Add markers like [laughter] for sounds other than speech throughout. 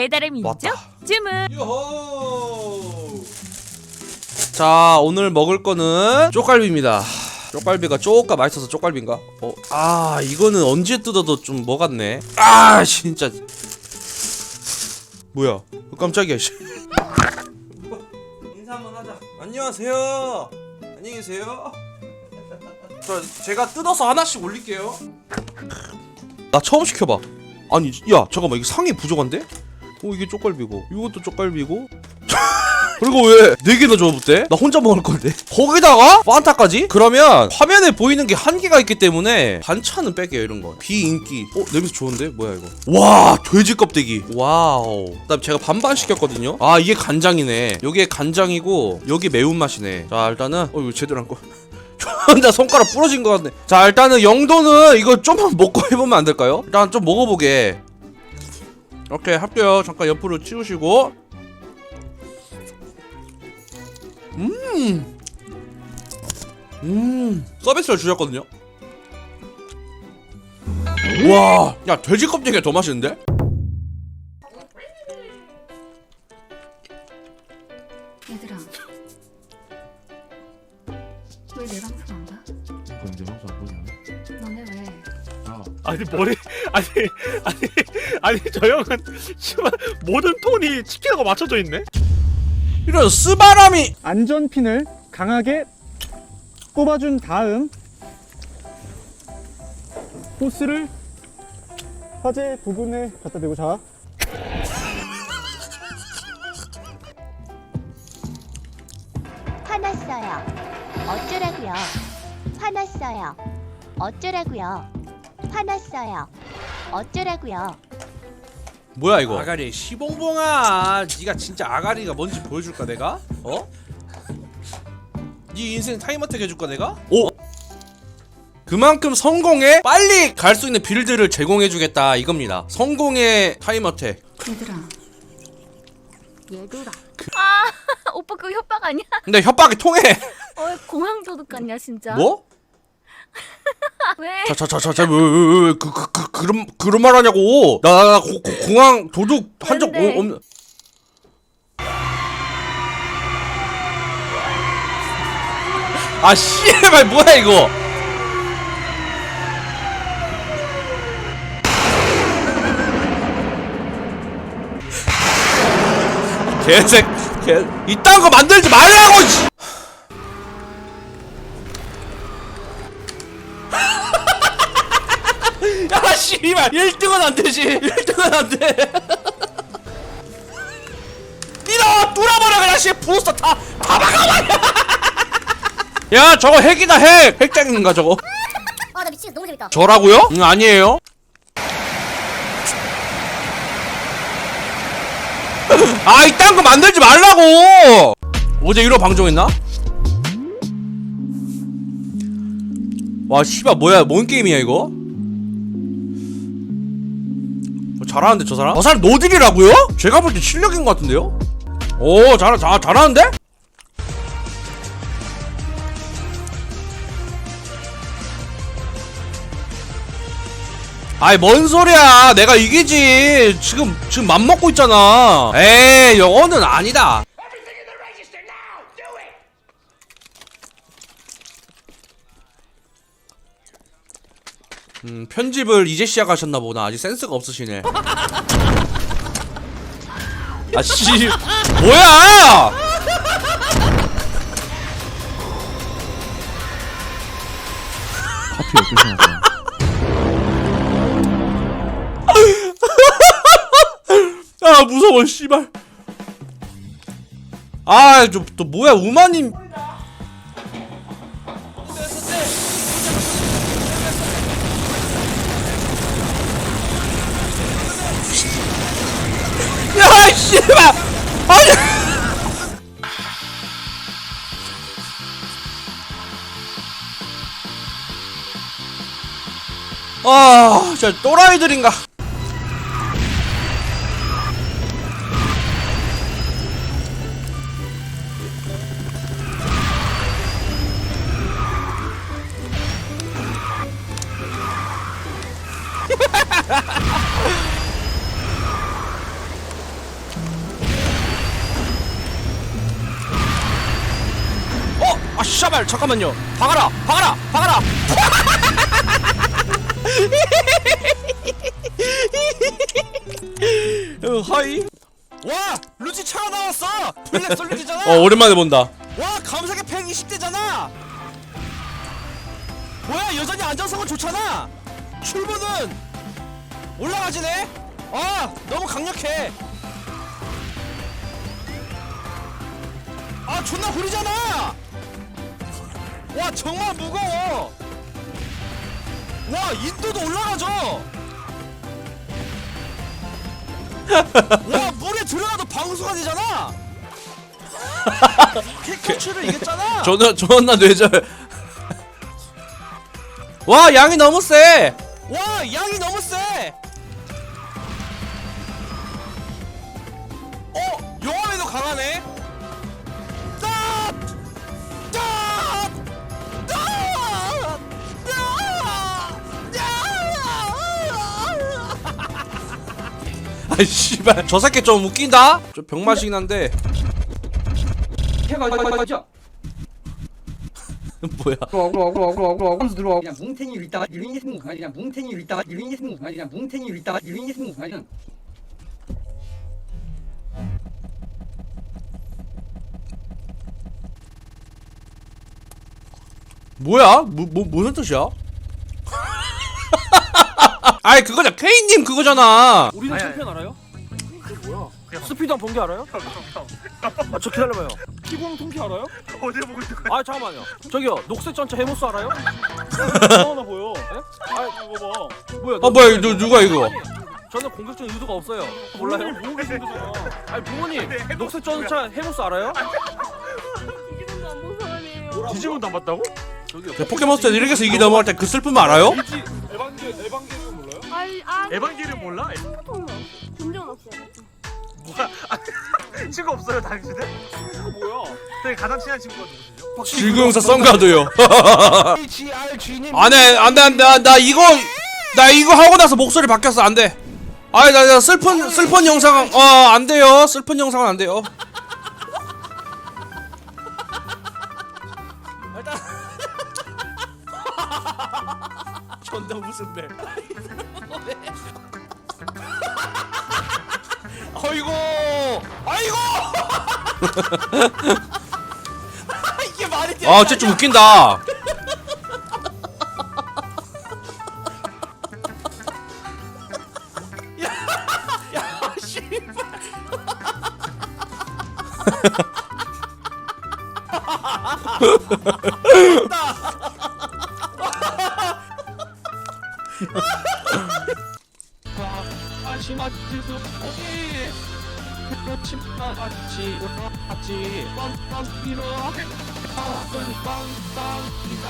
배달의 민족 왔다. 주문. 요호! 자 오늘 먹을 거는 쪽갈비입니다 쪽갈비가 쪼까 맛있어서 쪽갈비인가? 어, 아 이거는 언제 뜯어도 좀 먹었네 아 진짜 뭐야 어, 깜짝이야 씨. 인사 한번 하자 안녕하세요 안녕히 계세요 저 제가 뜯어서 하나씩 올릴게요 나 처음 시켜봐 아니 야 잠깐만 이게 상이 부족한데? 어 이게 쪽갈비고. 이것도 쪽갈비고. [laughs] 그리고 왜 네 개나 줘봤대? 나 혼자 먹을 건데. [laughs] 거기다가 판타까지? 그러면 화면에 보이는 게 한계가 있기 때문에 반찬은 뺄게요 이런 거. 비인기. 어 냄새 좋은데? 뭐야 이거? 와 돼지 껍데기. 와우. 그다음 제가 반반 시켰거든요. 아 이게 간장이네. 여기에 간장이고 여기 매운 맛이네. 자 일단은 어 이거 제대로 안꺼 혼자 [laughs] 손가락 부러진 것 같네. 자 일단은 영도는 이거 좀만 먹고 해보면 안 될까요? 일단 좀 먹어보게 오케이 할게요 잠깐 옆으로 치우시고 음. 음. 서비스를 주셨거든요. 와, 야 돼지 껍데기가 더 맛있는데? 얘들아 왜내 방송 안 봐? 그럼 내 방송 안 보냐? 너네 왜? 야, 아니 머리 아니 아니 [laughs] 아니 저 형은 씨발 모든 톤이 치킨하고 맞춰져 있네. 이런 쓰바람이 안전핀을 강하게 꼽아준 다음 호스를 화재 부분에 갖다 대고 자 화났어요. 어쩌라고요? 화났어요. 어쩌라고요? 화났어요. 어쩌라고요? 뭐야 이거? 아가리 시봉봉아, 네가 진짜 아가리가 뭔지 보여줄까 내가? 어? 네 인생 타임어택 해줄까 내가? 오. 그만큼 성공에 빨리 갈 수 있는 빌드를 제공해주겠다 이겁니다. 성공의 타임어택. 얘들아 얘들아 [laughs] 오빠 그거 협박 아니야? 근데 협박이 통해. 어 공항 도둑 같냐 진짜? 뭐? 왜? 자 자 자 자 자 왜 왜 왜 그 그, 그, 그런 그런 말 하냐고 나, 나 고, 고, 공항 도둑 한적안 돼. 없는 아 씨발 뭐야 이거 개색 개 이딴 거 만들지 말라고 씨. 씨발 1등은 안 되지 1등은 안돼 니나 뚫어버려 그냥 씨 부스터 다다 박아버려 [laughs] 야 저거 핵이다 핵 핵장인가 저거 아, 나 미치겠어. 너무 재밌다. 저라고요? 응 아니에요 [laughs] 아 이딴 거 만들지 말라고 어제 1호 방송했나? 와 씨발 뭐야 뭔 게임이야 이거? 잘하는데 저 사람? 저 사람 노딜이라고요? 제가 볼 때 실력인 것 같은데요? 오 잘, 잘, 잘하는데? 아이 뭔 소리야 내가 이기지 지금 지금 맘 먹고 있잖아 에이 영어는 아니다 음 편집을 이제 시작하셨나 보다. 아직 센스가 없으시네. [laughs] 아 씨 뭐야! 커피 12시 나왔다. [laughs] 아 무서워 씨발. 아좀 또 뭐야 우마님 씨발 아니 아, 진짜 또라이들인가? [laughs] 샤발 잠깐만요. 박아라 박아라 박아라. 어, 하이. 와 루치 차가 나왔어. 블랙 솔루트잖아. 어 오랜만에 본다. 와 감사계 120대잖아. 뭐야 여전히 안전성은 좋잖아. 출구는 올라가지네. 아 너무 강력해. 아 존나 구리잖아 와 정말 무거워. 와 인도도 올라가죠. [laughs] 와 물에 들어가도 방수가 되잖아. [laughs] 피카츄를 이겼잖아. 존나 존나 뇌절. [laughs] 와 양이 너무 세. 와 양이 너무 [laughs] 씨발. 저 새끼 좀 웃긴다? 좀 병맛이긴 한데. 뭐야? 그냥 그냥 그냥 유인이 승부 가지 뭐야? 뭐, 뭐 무슨 뜻이야 아이 그거잖아 케이님 그거잖아 우리는 챔피언 알아요? 뭐야? 스피드 한번 본게 알아요? 아, 저 기다려봐요. 피공 통키 알아요? 어디를 보고 있는 거야? 아, 잠깐만요. 저기요, 녹색 전차 해모스 알아요? 하나 보여. 예? 아, 이거 봐. 뭐야? 어 뭐야 누, 누가 이거 아니, 저는 공격적인 의도가 없어요. 몰라요? 모르고 계신 거잖아. 아니, 부모님, 녹색 전차 해모스 알아요? 뒤집어도 안 봤다고? 저기요. 네, 포켓몬스터 이렇게 해서 이기 넘어갈 때 그 슬픔 알아요? 에반게 몰라요? 아니 아니 에반게리온 몰라? 본적 없어요. [laughs] 친구 없어요 당신은? 친구가 뭐야? 되게 가장 친한 친구가 누구시죠? 질그용사 썬가도요. 안해 안돼 안돼. 나 이거 나 이거 하고 나서 목소리 바뀌었어. 안돼. 아이 나, 나 슬픈 슬픈 영상 어 안 돼요. 슬픈 영상은 안 돼요. [laughs] 존나 무슨 배 아이고! 아이고! 이게 말이 돼? 아, 쟤 좀 웃긴다. 야, 씨발. 아시 맞지 오기 그렇지 맞지 맞지 빵빵이로 빵빵빵이다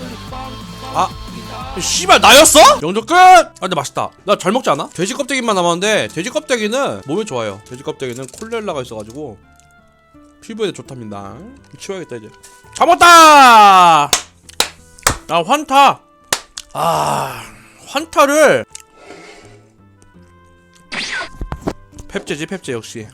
빵빵이다 아, 씨발 나였어? 영조 끝. 아, 근데 맛있다. 나 잘 먹지 않아? 돼지 껍데기만 남았는데 돼지 껍데기는 몸에 좋아요. 돼지 껍데기는 콜레라가 있어가지고 피부에 좋답니다. 치워야겠다 이제. 잡았다. 아 환타. 아 환타를 펩제지 펩제 역시.